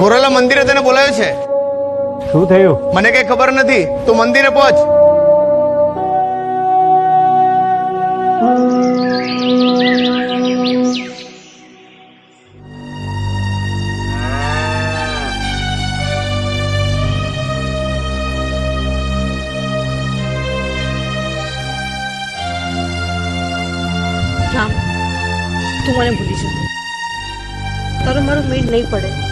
Gorilla મંદિરે તને બોલાવ્યો છે? શું થયું? મને કઈ ખબર નથી. તું મંદિરે પહોંચ. રામ તું મને ભૂલી જા તારો મારો મેળ નહીં પડે.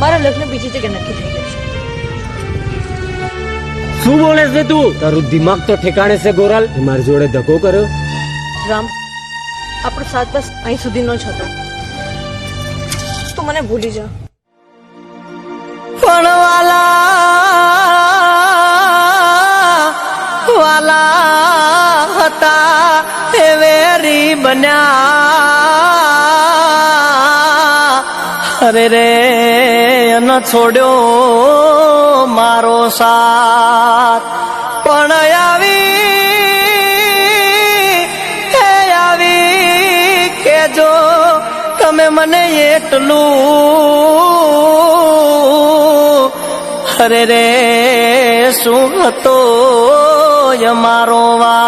મારા લગ્ન બીજી જગ્યા નક્કી થઈ ગયા છે. શું બોલે છે તું? તારું દિમાગ તો ઠેકાણે છે ગોરાલ. મારી જોડે ધક્કો કર્યો. રામ આપણો સાત બસ અહીં સુધીનો જ હતો તું મને ભૂલી જા. પણ વાલા વાલા હતા એ વેરી બન્યા. અરે રે ન છોડ્યો મારો સાથ. પણ આવી, હે આવી કેજો તમે મને એટલું અરે રે, શું હતો અમારો વાક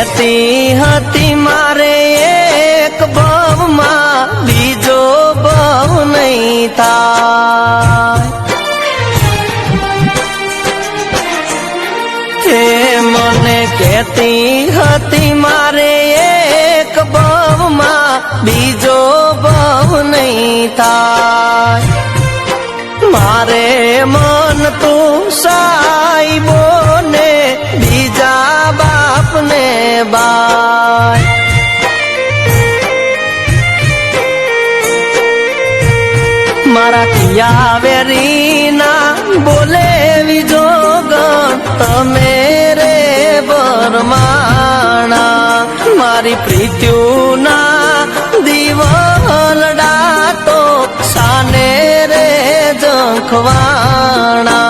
કહેતી હતી, મારે એક ભાવમાં બીજો ભાવ નહીં થાય. તે મને કહેતી હતી, મારે એક ભાવમાં બીજો બાય મારા કિયા વેરીના બોલે વિજો ગણ તમે રે બરમાણા મારી પ્રીત્યુના દિવલડા તો સાને રે જંખવાણા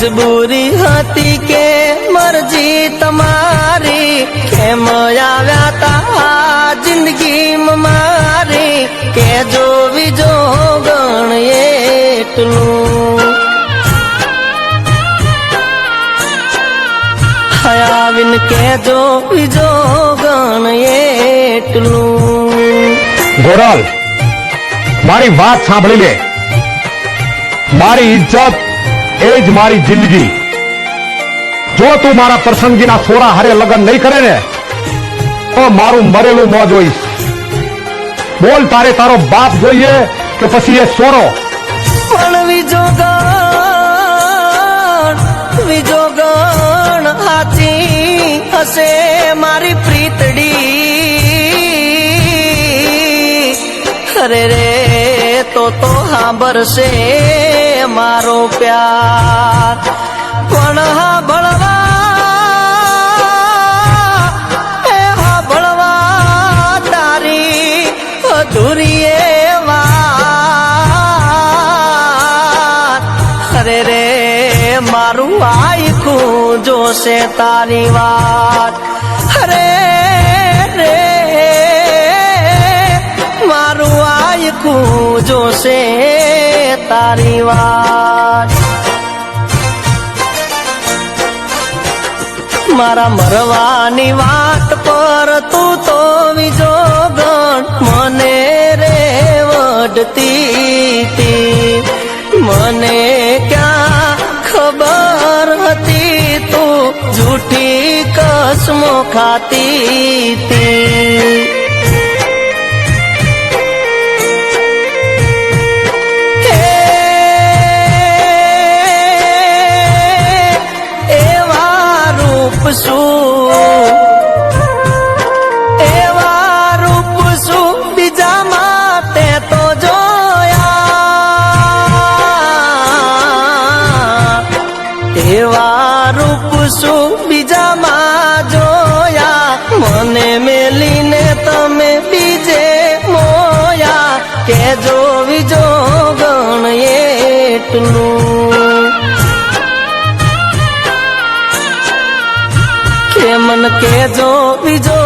મજબૂરી હતી કે મરજી તમારી. કેમ આવ્યા તા જિંદગી મારી? કે જો વિજો ગણ એટલું. આવીને કેજો બીજો ગણ એટલું. ગોરલ, મારી વાત સાંભળી લે. મારી ઇજ્જત એ જ મારી જિંદગી. જો તું મારા પ્રસંગીના છોરા હારે લગ્ન નહીં કરે ને, તો મારું મરેલું ન જોઈશ બોલ, તારે તારો બાપ જોઈએ કે પછી એ છોરો પણ બીજો ગણ બીજો ગણ હાચી હશે મારી પ્રીતડી. અરે રે, તો તો સાંભળશે. મારો પ્યાર. પણ હા ભણવા એ હા ભણવા તારી અધૂરી એ અરે રે, મારું આખું જોશે તારી વાત. અરે રે, મારું આખું જોશે તારી વાત. મારા મરવાની વાત પર તું તો બીજો ગણ. મને રે વડતી મને ક્યાં ખબર હતી તું? જૂઠી કસમો ખાતી હતી શું બીજામાં જોયા. મને મેલીને તમે બીજે મોયા. કે જો વિજો ગણ એટલું. કે મન કેજો બીજો